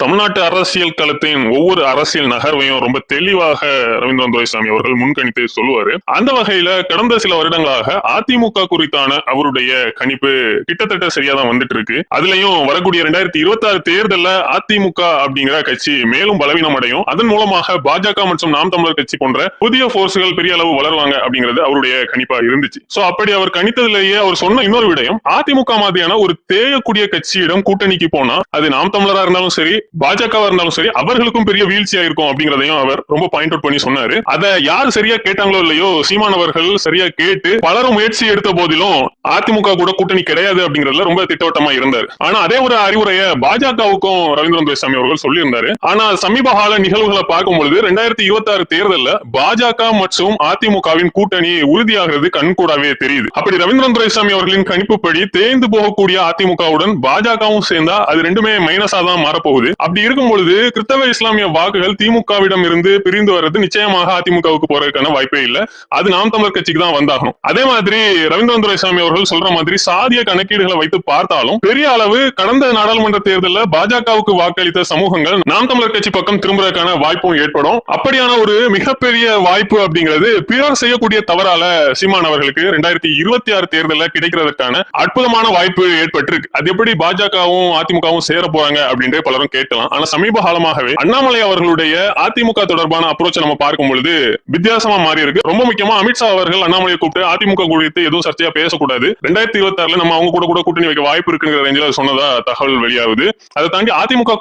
தமிழ்நாட்டு அரசியல் களத்தின் ஒவ்வொரு அரசியல் நகர்வையும் ரொம்ப தெளிவாக ரவீந்திரன் துரைசாமி அவர்கள் முன்கணித்து சொல்லுவாரு. அந்த வகையில கடந்த சில வருடங்களாக அதிமுக குறித்தான அவருடைய கணிப்பு கிட்டத்தட்ட சரியா தான் வந்துட்டு இருக்கு அதுலயும் வரக்கூடிய ரெண்டாயிரத்தி இருபத்தி ஆறு தேர்தலில் அதிமுக அப்படிங்கிற கட்சி மேலும் பலவீனம் அடையும். அதன் மூலமாக பாஜக மற்றும் நாம் தமிழர் கட்சி போன்ற புதிய போர்ஸ்கள் பெரிய அளவு வளருவாங்க அப்படிங்கிறது அவருடைய கணிப்பா இருந்துச்சு. சோ அப்படி அவர் கணித்ததிலேயே அவர் சொன்ன இன்னொரு விடயம் அதிமுக மாதிரியான ஒரு தேயக்கூடிய கட்சியிடம் கூட்டணிக்கு போனா அது நாம் தமிழரா இருந்தாலும் சரி பாஜகவா இருந்தாலும் சரி அவர்களுக்கும் பெரிய வீழ்ச்சியா இருக்கும் அப்படிங்கறதையும் அவர் ரொம்ப பாயிண்ட் அவுட் பண்ணி சொன்னாரு. அதை யார் சரியா கேட்டாங்களோ இல்லையோ சீமானவர்கள் சரியா கேட்டு பலரும் முயற்சி எடுத்த போதிலும் அதிமுக கூட கூட்டணி கிடையாது அப்படிங்கறதுல ரொம்ப திட்டவட்டமா இருந்தார். ஆனா அதே ஒரு அறிவுரைய பாஜகவுக்கும் ரவீந்திரன் துரைசாமி அவர்கள் சொல்லியிருந்தாரு. ஆனா சமீப கால நிகழ்வுகளை பார்க்கும் பொழுது ரெண்டாயிரத்தி இருபத்தி ஆறு தேர்தலில் பாஜக மற்றும் அதிமுகவின் கூட்டணி உறுதியாகிறது கண்கூடாவே தெரியுது. அப்படி ரவீந்திரன் துரைசாமி அவர்களின் கணிப்புப்படி தேய்ந்து போகக்கூடிய அதிமுகவுடன் பாஜகவும் சேர்ந்தா அது ரெண்டுமே மைனஸா தான் மாறப்போகுது. அப்படி இருக்கும் பொழுது கிறிஸ்தவ இஸ்லாமிய வாக்குகள் திமுகவிடம் இருந்து பிரிந்து வர்றது நிச்சயமாக அதிமுகவுக்கு போறதுக்கான வாய்ப்பே இல்லை. அது நாம் தமிழர் கட்சிக்கு தான் வந்தாகணும். அதே மாதிரி ரவீந்திரன் துரைசாமி அவர்கள் சொல்ற மாதிரி சாதிய கணக்கீடுகளை வைத்து பார்த்தாலும் பெரிய அளவு கடந்த நாடாளுமன்ற தேர்தலில் பாஜகவுக்கு வாக்களித்த சமூகங்கள் நாம் தமிழர் கட்சி பக்கம் திரும்புறதுக்கான வாய்ப்பும் ஏற்படும். அப்படியான ஒரு மிகப்பெரிய வாய்ப்பு அப்படிங்கிறது பிறர் செய்யக்கூடிய தவறால சீமான் அவர்களுக்கு ரெண்டாயிரத்தி இருபத்தி ஆறு தேர்தலில் கிடைக்கிறதுக்கான அற்புதமான வாய்ப்பு ஏற்பட்டிருக்கு. அது எப்படி பாஜகவும் அதிமுகவும் சேர போறாங்க அப்படின்ட்டு பலரும் கேட்டு இருக்கலாம் ஆனா சமீப காலமாகவே அண்ணாமலை அவர்களுடைய அதிமுக தொடர்பான அப்ரோச் நம்ம பார்க்கும் பொழுது வித்தியாசமா மாறி இருக்கு ரொம்ப முக்கியமா அமித்ஷா அவர்கள் அண்ணாமலையை கூப்பிட்டு அதிமுக குறித்து எதுவும் சர்ச்சையா பேசக்கூடாது. ரெண்டாயிரத்தி இருபத்தி ஆறுல நம்ம அவங்க கூட கூட கூட்டணி வைக்க வாய்ப்பு இருக்குங்கிற ரேஞ்சில சொன்னதா தகவல் வெளியாகுது. அதை தாண்டி அதிமுக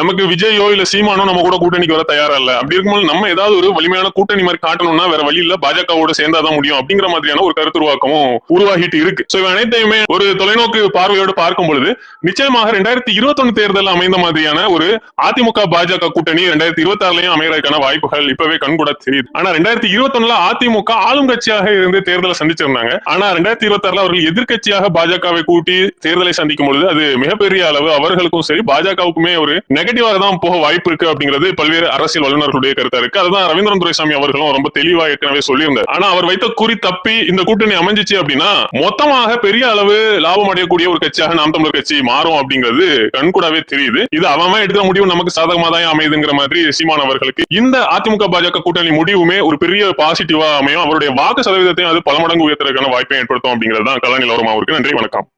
நமக்கு விஜயோ இல்ல சீமானோ நம்ம கூட கூட்டணிக்கு வர தயாரா இல்ல அப்படி இருக்கும்போது நம்ம ஏதாவது ஒரு வலிமையான கூட்டணி மாதிரி காட்டணும்னா வேற வழி இல்ல. பாஜகவோட சேர்ந்தாதான் முடியும் அப்படிங்கிற மாதிரியான ஒரு கருத்துருவாக்கமும் உருவாகிட்டு இருக்கு. சோ இவை அனைத்தையுமே ஒரு தொலைநோக்கு பார்வையோடு பார்க்கும் பொழுது நிச்சயமாக ரெண்டாயிரத்தி இருபத்தி ஒன்னு தேர்தல் அமைந்த மாதிரியான மாதிரியான ஒரு அதிமுக பாஜக கூட்டணி ரெண்டாயிரத்தி இருபத்தி ஆறுலயும் அமையறதுக்கான வாய்ப்புகள் இப்பவே கண்கூட தெரியுது. ஆனா ரெண்டாயிரத்தி இருபத்தி ஒண்ணுல அதிமுக ஆளும் கட்சியாக இருந்து தேர்தலை சந்திச்சிருந்தாங்க. ஆனா ரெண்டாயிரத்தி இருபத்தி ஆறுல அவர்கள் எதிர்கட்சியாக பாஜகவை கூட்டி தேர்தலை சந்திக்கும் பொழுது அது மிகப்பெரிய அளவு அவர்களுக்கும் சரி பாஜகவுக்குமே ஒரு நெகட்டிவாக தான் போக வாய்ப்பு இருக்கு அப்படிங்கிறது பல்வேறு அரசியல் வல்லுநர்களுடைய கருத்தா இருக்கு. அதுதான் ரவீந்திரன் துரைசாமி அவர்களும் ரொம்ப தெளிவா ஏற்கனவே சொல்லியிருந்தார். ஆனா அவர் வைத்த குறி தப்பி இந்த கூட்டணி அமைஞ்சிச்சு அப்படின்னா மொத்தமாக பெரிய அளவு லாபம் அடையக்கூடிய ஒரு கட்சியாக நாம் தமிழர் கட்சி மாறும் அப்படிங்கிறது கண்கூடாவே தெரியுது. இது அவன் எடுத்த முடிவு நமக்கு சாதகமா தான் அமையுதுங்கிற மாதிரி சீமான் அவர்களுக்கு இந்த அதிமுக பாஜக கூட்டணி முடிவுமே ஒரு பெரிய பாசிட்டிவா அமையும். அவருடைய வாக்கு சதவீதத்தையும் அது பல மடங்கு உயர்த்துறதுக்கான வாய்ப்பை ஏற்படுத்தும் அப்படிங்கிறது தான் கலா அவருக்கு நன்றி வணக்கம்.